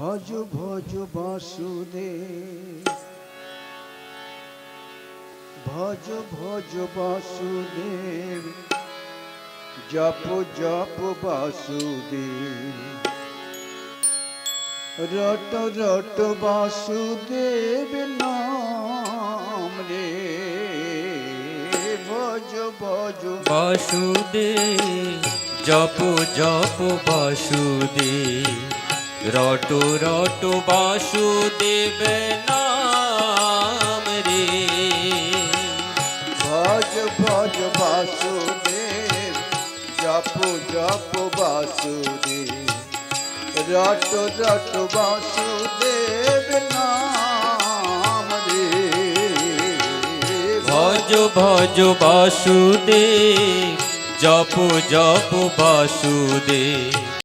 ভজ ভজ বাসুদেব। ভজ ভজ বাসুদেব। জপ জপ বাসুদেব। রট রট বাসুদেব নাম রে। ভজ ভজ বাসুদেব, জপ জপ বাসুদেব। রট রট বাসুদেব নাম রে। ভজ ভজ বাসুদেব জপ জপ বাসুদেব। রট রট বাসুদেব নাম রে। ভজ ভজ বাসুদেব জপ জপ বাসুদেব।